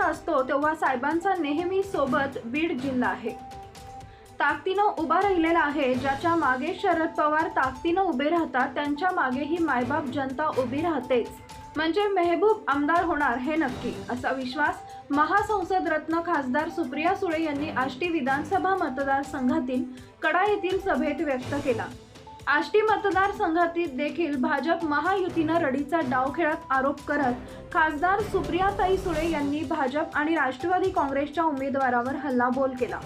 संघर्ष असतो तेव्हा साहेबांचा नेहमी सोबत बीड जिल्हा आहे. ताकदीनं उभा राहिलेला आहे ज्याच्या मागे शरद पवार ताकदीनं उभे राहतात त्यांच्या मागेही मायबाप जनता उभी राहतेच. म्हणजे मेहबूब आमदार होणार हे नक्की असा विश्वास महासंसद रत्न खासदार सुप्रिया सुळे यांनी आष्टी विधानसभा मतदारसंघातील कडा येथील सभेत व्यक्त केला. आष्टी मतदारसंघातील देखील भाजप महायुतीनं रडीचा डाव खेळत आरोप करत खासदार सुप्रियाताई सुळे यांनी भाजप आणि राष्ट्रवादी काँग्रेसच्या उमेदवारावर हल्लाबोल केला.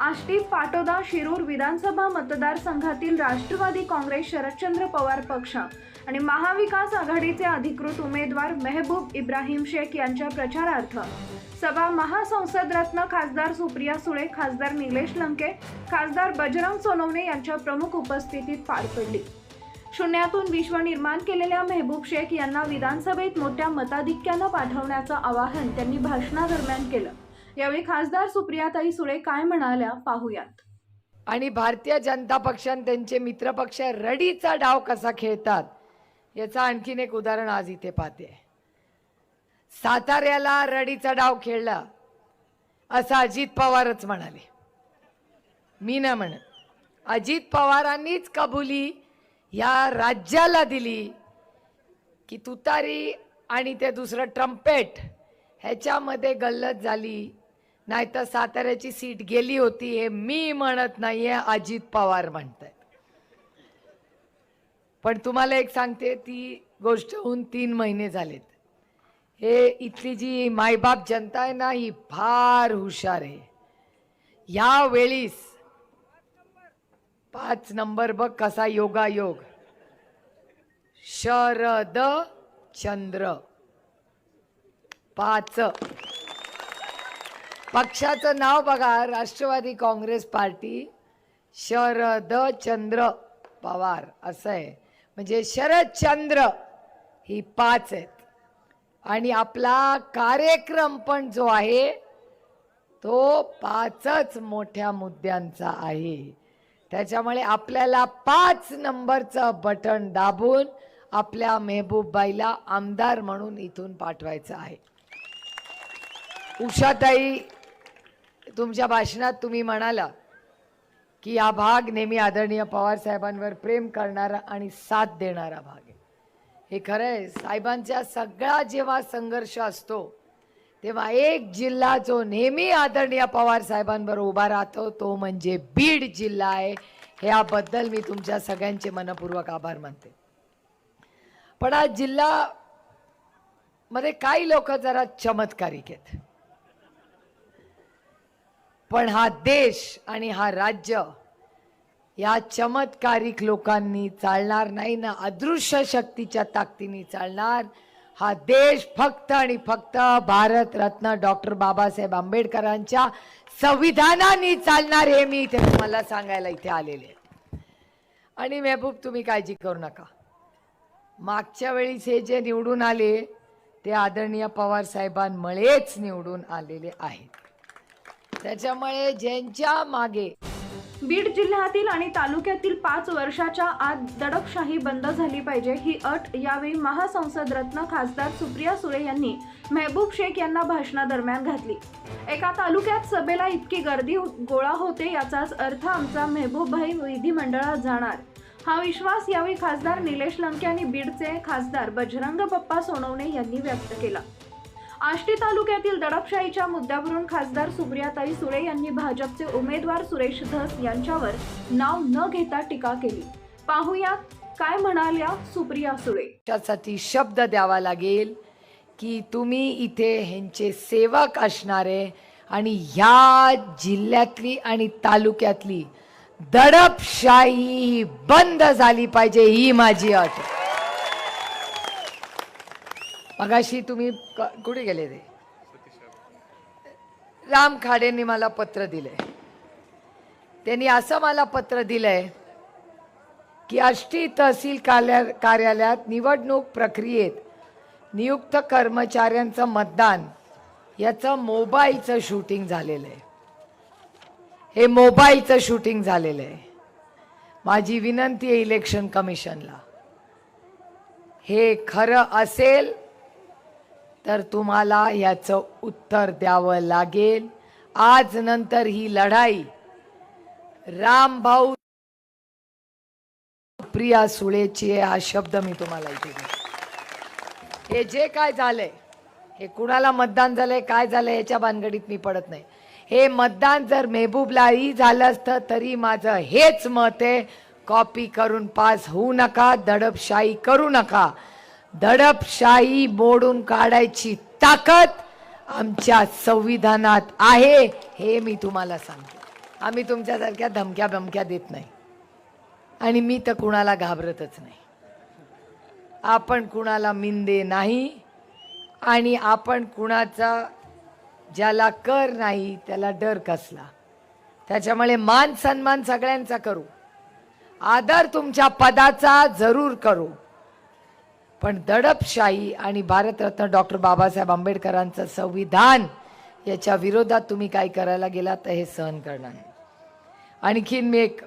आष्टी पाटोदा शिरूर विधानसभा मतदारसंघातील राष्ट्रवादी काँग्रेस शरदचंद्र पवार पक्ष आणि महाविकास आघाडीचे अधिकृत उमेदवार मेहबूब इब्राहिम शेख यांच्या प्रचारार्थ. सभा महासंसद रत्न खासदार सुप्रिया सुळे खासदार निलेश लंके खासदार बजरंग सोनवणे यांच्या प्रमुख उपस्थितीत पार पडली. शून्यातून विश्व निर्माण केलेल्या मेहबूब शेख यांना विधानसभेत मोठ्या मताधिक्यानं पाठवण्याचं आवाहन त्यांनी भाषणादरम्यान केलं. यावेळी खासदार सुप्रियाताई सुळे काय म्हणाल्या पाहूयात. आणि भारतीय जनता पक्षाने त्यांचे मित्रपक्ष रडीचा डाव कसा खेळतात याचं आणखीन एक उदाहरण आज इथे पाहते. साताऱ्याला रडीचा डाव खेळला असं अजित पवारच म्हणाले. मी ना म्हणत अजित पवारांनीच कबुली या राज्याला दिली की तुतारी आणि ते दुसरं ट्रम्पेट ह्याच्यामध्ये गल्लत झाली. नाहीतर साताऱ्याची सीट गेली होती हे मी म्हणत नाहीये अजित पवार म्हणतायत. पण तुम्हाला एक सांगते ती गोष्ट होऊन तीन महिने झालेत. हे इथली जी मायबाप जनता आहे ना ही फार हुशार आहे. या वेळीस पाच नंबर बघ कसा योगायोग. शरद चंद्र. पाच. पक्षाचं नाव बघा राष्ट्रवादी काँग्रेस पार्टी. शरद चंद्र पवार असं आहे. म्हणजे शरदचंद्र ही पाच आहेत. आणि आपला कार्यक्रम पण जो आहे तो पाचच मोठ्या मुद्द्यांचा आहे. त्याच्यामुळे आपल्याला पाच नंबरचं बटन दाबून आपल्या मेहबूबबाईला आमदार म्हणून इथून पाठवायचं आहे. उषाताई तुमच्या भाषणात तुम्ही म्हणाला की हा भाग नेहमी आदरणीय पवार साहेबांवर प्रेम करणारा आणि साथ देणारा भाग आहे. हे खरं आहे साहेबांचा सगळा जेव्हा संघर्ष असतो तेव्हा एक जिल्हा जो नेहमी आदरणीय पवार साहेबांवर उभा राहतो तो म्हणजे बीड जिल्हा आहे. ह्याबद्दल मी तुमच्या सगळ्यांचे मनपूर्वक आभार मानते. पण हा जिल्हा मध्ये काही लोक जरा चमत्कारिक आहेत. पण हा देश आणि हा राज्य या चमत्कारिक लोकांनी चालणार नाही ना अदृश्य शक्तीच्या ताकदीने चालणार. हा देश फक्त आणि फक्त भारतरत्न डॉक्टर बाबासाहेब आंबेडकरांच्या संविधानाने चालणार हे मी इथे तुम्हाला सांगायला इथे आलेले आणि मेहबूब तुम्ही काळजी करू नका. मागच्या वेळीस हे जे निवडून आले ते आदरणीय पवार साहेबांमुळेच निवडून आलेले आहेत. त्याच्यामुळे ज्यांच्या मागे बीड जिल्ह्यातील आणि तालुक्यातील पाच वर्षाच्या आत दडपशाही बंद झाली पाहिजे ही अट यावेळी महासंसद रत्न खासदार सुप्रिया सुळे यांनी मेहबूब शेख यांना भाषणादरम्यान घातली. एका तालुक्यात सभेला इतकी गर्दी गोळा होते याचाच अर्थ आमचा मेहबूबभाई विधिमंडळात जाणार. हा विश्वास यावेळी खासदार निलेश लंके आणि बीडचे खासदार बजरंग बप्पा सोनवणे यांनी व्यक्त केला. आष्टी तालुक्यातील दडपशाहीच्या मुद्द्यावरून खासदार सुप्रियाताई सुळे यांनी भाजपचे उमेदवार सुरेश धस यांच्यावर नाव न घेता टीका केली. पाहुयात काय म्हणाल्या सुप्रिया सुळे. त्यासाठी शब्द द्यावा लागेल की तुम्ही इथे ह्यांचे सेवक असणारे आणि ह्या जिल्ह्यातली आणि तालुक्यातली दडपशाही बंद झाली पाहिजे ही माझी अट. मगाशी तुम्ही कुठे गेले ते? राम खाडेंनी मला पत्र दिलंय. त्यांनी असं मला पत्र दिलंय की आष्टी तहसील कार्या कार्यालयात निवडणूक प्रक्रियेत नियुक्त कर्मचाऱ्यांचं मतदान याचं मोबाईलचं शूटिंग झालेलं आहे. हे मोबाईलचं शूटिंग झालेलं आहे. माझी विनंती आहे इलेक्शन कमिशनला. हे खरं असेल तर तुम्हाला याचं उत्तर द्यावं लागेल. आज नंतर ही लढाई रामभाऊ प्रिया सुळेची आहे हा शब्द मी तुम्हाला इथे हे जे काय झालंय हे कुणाला मतदान झालंय काय झालंय याच्या भानगडीत मी पडत नाही. हे मतदान जर मेहबूबलाही झालं असतं तरी माझं हेच मत आहे कॉपी करून पास होऊ नका दडपशाही करू नका. दडपशाही मोडून काढायची ताकद आमच्या संविधानात आहे हे मी तुम्हाला सांगतो. आम्ही तुमच्यासारख्या धमक्या बमक्या देत नाही. आणि मी तर कुणाला घाबरतच नाही. आपण कुणाला मिंदे नाही आणि आपण कुणाचा ज्याला कर नाही त्याला डर कसला? त्याच्यामुळे मान सन्मान सगळ्यांचा करू. आदर तुमच्या पदाचा जरूर करू. पण दडपशाही आणि भारतरत्न डॉक्टर बाबासाहेब आंबेडकरांचं संविधान याच्या विरोधात तुम्ही काय करायला गेला तर हे सहन करणार नाही. आणखीन मी एक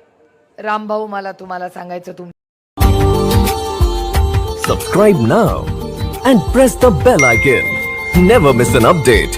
रामभाऊ मला तुम्हाला सांगायचं तुम subscribe now and press the bell icon never miss an update